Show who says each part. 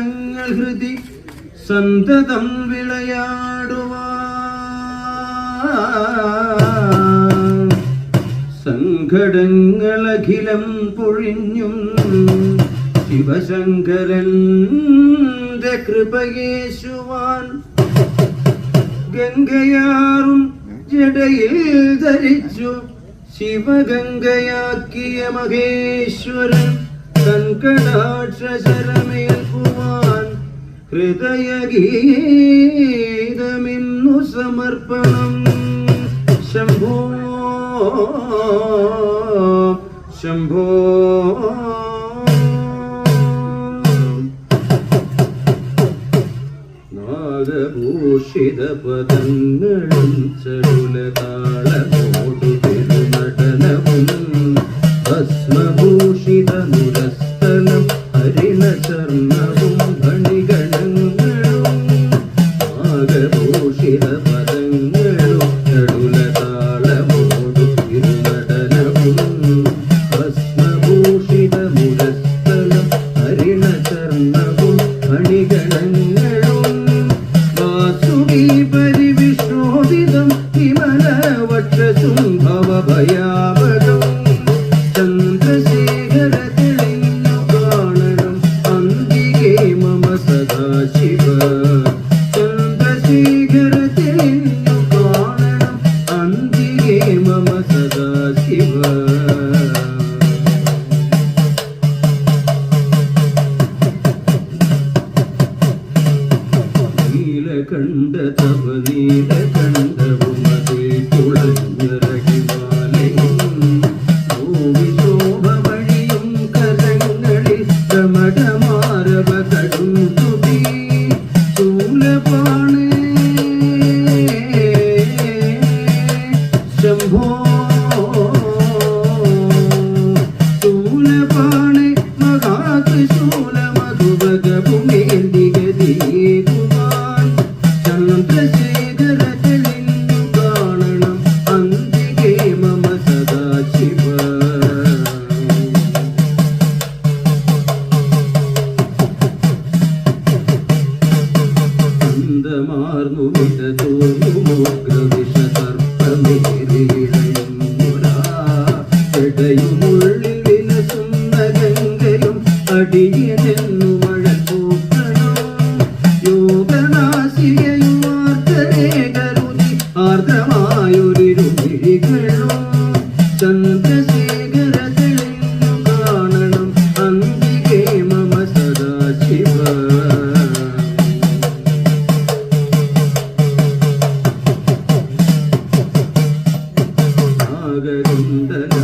Speaker 1: സങ്കടങ്ങൾ ഹൃദി സന്തതം വിളയാടുവാ സങ്കടങ്ങളഖിലം പൊഴിഞ്ഞും ശിവശങ്കരന്റെ കൃപയേശുവാൻ. ഗംഗയാറും ജടയിൽ ധരിച്ചു ശിവഗംഗയാക്കിയ മഹേശ്വരൻ. കൺകടാക്ഷരമേൽക്കുവാൻ ഹൃദയഗീതമിന്നു സമർപ്പണം. ശംഭോ ശംഭോ. നാദഭൂഷിത പദങ്ങളും ചരുലതാളമോടു ഹരിണ ചർണവും ഭണിഗണങ്ങളും നാഗഭൂഷിത പദങ്ങളും ചരുലതാളമോടു തിരുനടനവും ഭസ്മഭൂഷിത മുരസ്ഥലം ഹരിണ ചർണവും ഭണിഗണങ്ങളും വാസുകി വിമലവക്ഷസുംഭവ ഭയാവകം ചന്ദ്രശേഖര തവ നീലകണ്ഠവും അതേ ജടയുമുള്ളിൽ വിലസുന്ന ഗംഗയും അടിയനെന്നു ചന്ദ്രശേഖര